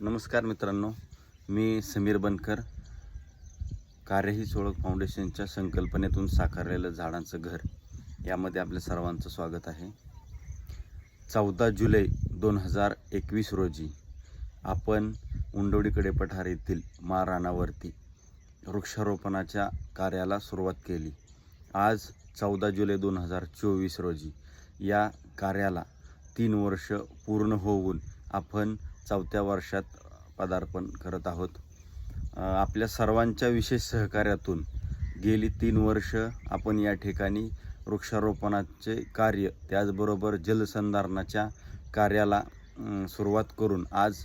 नमस्कार मित्रांनो मी समीर बनकर. कार्य ही ओळख फाउंडेशनच्या संकल्पनेतून साकारलेलं झाडांचं घर यामध्ये आपल्या सर्वांचं स्वागत आहे. चौदा जुलै दोन हजार एकवीस रोजी आपण उंडोडीकडे पठार येथील महारानावरती वृक्षारोपणाच्या कार्याला सुरुवात केली. आज चौदा जुलै दोन हजार चोवीस रोजी या कार्याला तीन वर्ष पूर्ण होऊन आपण चौथ्या वर्षात पदार्पण करत आहोत. आपल्या सर्वांच्या विशेष सहकार्यातून गेली तीन वर्ष आपण या ठिकाणी वृक्षारोपणाचे कार्य त्याचबरोबर जलसंधारणाच्या कार्याला सुरुवात करून आज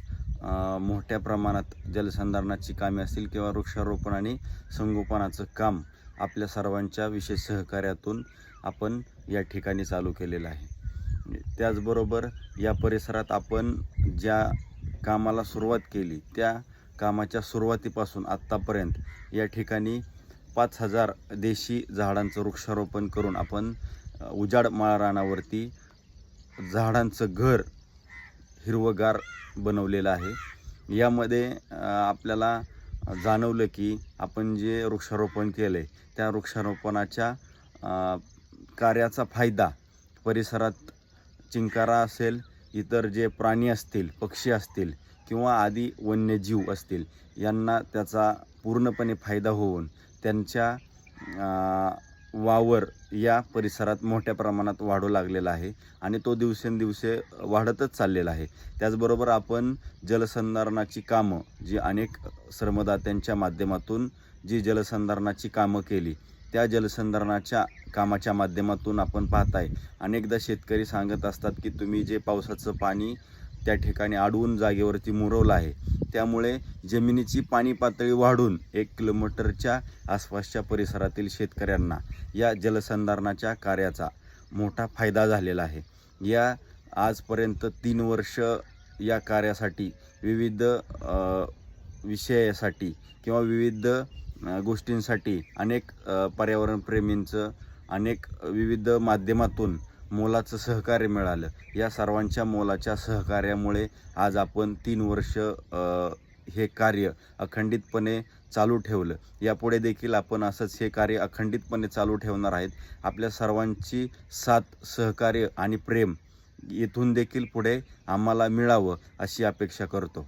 मोठ्या प्रमाणात जलसंधारणाची कामे असतील किंवा वृक्षारोपण आणि संगोपनाचं काम आपल्या सर्वांच्या विशेष सहकार्यातून आपण या ठिकाणी चालू केलेलं आहे. त्याचबरोबर या परिसरात आपण ज्या कामाला सुरुवात केली. त्या कामाच्या सुरुवातीपासून आत्तापर्यंत या ठिकाणी पाच हजार देशी झाडांचं वृक्षारोपण करून आपण उजाड माळ रानावरती झाडांचं घर हिरवगार बनवलेलं आहे. यामध्ये आपल्याला जाणवलं की आपण जे वृक्षारोपण केलं आहे त्या वृक्षारोपणाच्या कार्याचा फायदा परिसरात चिंकारा असेल इतर जे प्राणी असतील पक्षी असतील किंवा आदी वन्यजीव असतील यांना त्याचा पूर्णपणे फायदा होऊन त्यांच्या वावर या परिसरात मोठ्या प्रमाणात वाढू लागलेला आहे आणि तो दिवसेंदिवसे वाढतच चाललेला आहे. त्याचबरोबर आपण जलसंधारणाची कामं जी अनेक श्रमदात्यांच्या माध्यमातून जी जलसंधारणाची कामं केली त्या जलसंधारणाच्या कामाच्या माध्यमातून आपण पाहताय. अनेकदा शेतकरी सांगत असतात की तुम्ही जे पावसाचं पाणी त्या ठिकाणी अडवून जागेवरती मुरवलं आहे त्यामुळे जमिनीची पाणी पातळी वाढून एक किलोमीटरच्या आसपासच्या परिसरातील शेतकऱ्यांना या जलसंधारणाच्या कार्याचा मोठा फायदा झालेला आहे. या आजपर्यंत तीन वर्ष या कार्यासाठी विविध विषयासाठी किंवा विविध गोष्टींसाठी अनेक पर्यावरणप्रेमींचं अनेक विविध माध्यमातून मोलाचं सहकार्य मिळालं. या सर्वांच्या मोलाच्या सहकार्यामुळे आज आपण तीन वर्ष हे कार्य अखंडितपणे चालू ठेवलं. यापुढे देखील आपण असंच हे कार्य अखंडितपणे चालू ठेवणार आहेत. आपल्या सर्वांची साथ सहकार्य आणि प्रेम येथून देखील पुढे आम्हाला मिळावं अशी अपेक्षा करतो.